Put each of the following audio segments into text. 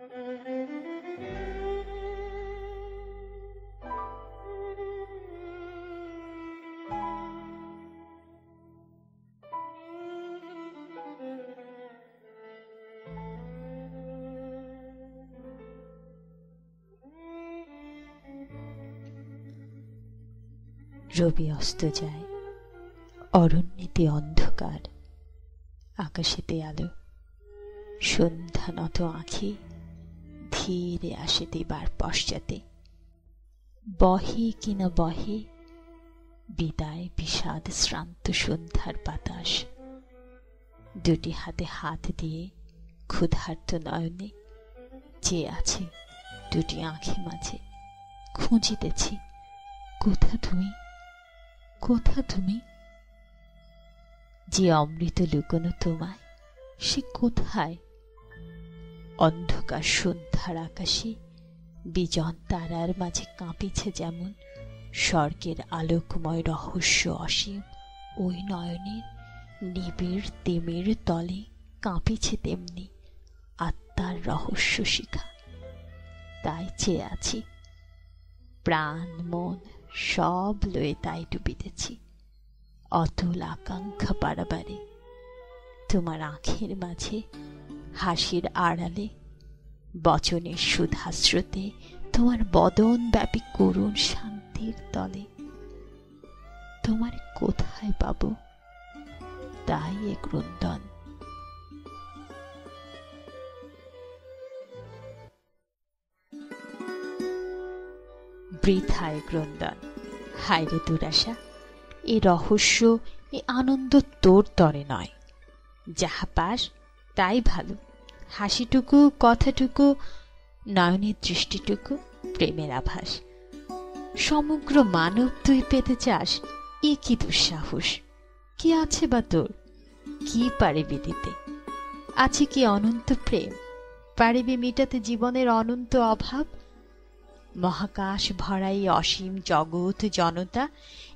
রবি অস্ত যায় অরণ্যেতে অন্ধকার আকাশেতে আলো সন্ধ্যা নত আঁখি ধীরে আসে দেবার পশ্চাতে। বহে কিনা বহে, বিদায় বিষাদ শ্রান্ত সন্ধ্যার বাতাস। দুটি হাতে হাত দিয়ে ক্ষুধার্ত নয়নে চেয়ে আছে, দুটি আঁখি মাঝে খুঁজিতেছি, কোথা তুমি? কোথা তুমি? যে অমৃত লুকোনো তোমায়, সে কোথায়? অন্ধকার সন্ধ্যার আকাশে, বিজন তারার মাঝে কাঁপিছে যেমন স্বর্গের আলোকময় রহস্য অসীম। ওই নয়নের নিবিড় তেমের তলে কাঁপিছে তেমনি আত্মার রহস্য শিখা। তাই চেয়ে আছি, প্রাণ, মন সব লয়ে তাই ডুবিতেছি। অতুল আকাঙ্ক্ষা পারাবারে তোমার আঁখের মাঝে হাসির আড়ালে। বচনের সুধাশ্রুতে তোমার বদন ব্যাপী করুণ শান্তির তলে। তোমার কোথায় পাবো? তাই এ ক্রন্দন। বৃথায় ক্রন্দন। হায়রে দুরাশা, এ রহস্য, এ আনন্দ তোর তরে নয়। যাহা পাস তাই ভালো। হাসিটুকু, কথাটুকু, নয়নের দৃষ্টিটুকু, প্রেমের আভাস। সমগ্র মানব তুই পেতে চাস এ কি দুঃসাহস। কি আছে বা তোর? কি পারিবি দিতে আছে কি অনন্ত প্রেম? পারিবি মেটাতে জীবনের অনন্ত অভাব? মহাকাশ ভরাই অসীম জগৎ জনতা,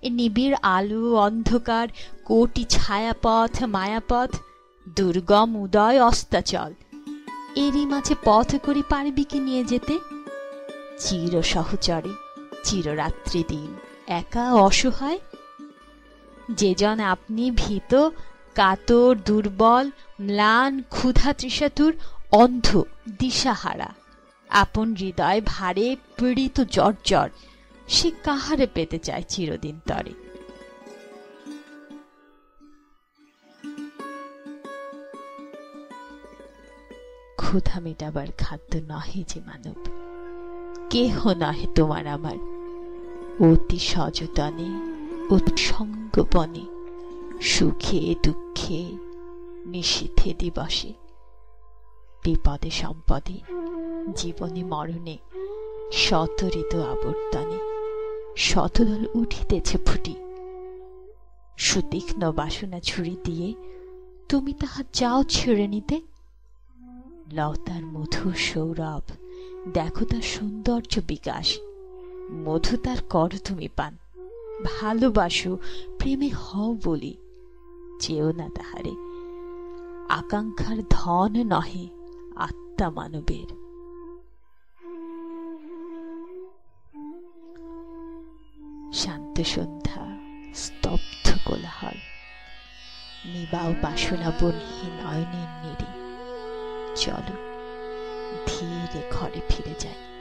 এ নিবিড় আলো, অন্ধকার, কোটি ছায়াপথ, মায়াপথ দুর্গম উদয় অস্তাচল। এরই মাঝে পথ করি পারবি কি নিয়ে যেতে চির সহচরে চিররাত্রি দিন একা অসহায়। যে জন আপনি ভীত, কাতর, দুর্বল, ম্লান, ক্ষুধা তৃষাতুর অন্ধ, দিশাহারা। আপন হৃদয় ভারে পীড়িত জর্জর সে কাহারে পেতে চায় চিরদিন তরে? ক্ষুধা মেটাবার খাদ্য নহে যে মানব। কেহ নহে তোমার আমার। অতি সযতনে, উৎসঙ্গপনে, সুখে, দুঃখে, নিষিদ্ধে দিবসে। বিপদে, সম্পদে, জীবনে, মরণে শত ঋতু আবর্তনে শতদল উঠিতেছে ফুটি। সুতীক্ষ্ণ বাসনা ছুরি দিয়ে তুমি তাহা চাও ছেড়ে নিতে? লতার মধু সৌরভ। দেখো তার সৌন্দর্য বিকাশ। মধু তার কর তুমি পান। ভালোবাসো, প্রেমে হও বলি। চেয়েও না তাহারে। আকাঙ্ক্ষার ধন নহে আত্মা মানবের। শান্ত সন্ধ্যা, স্তব্ধ কোলাহল। নিবাও বাসনা বনহীন নয়নের নিরে। চলো ধীরে ঘরে ফিরে যায়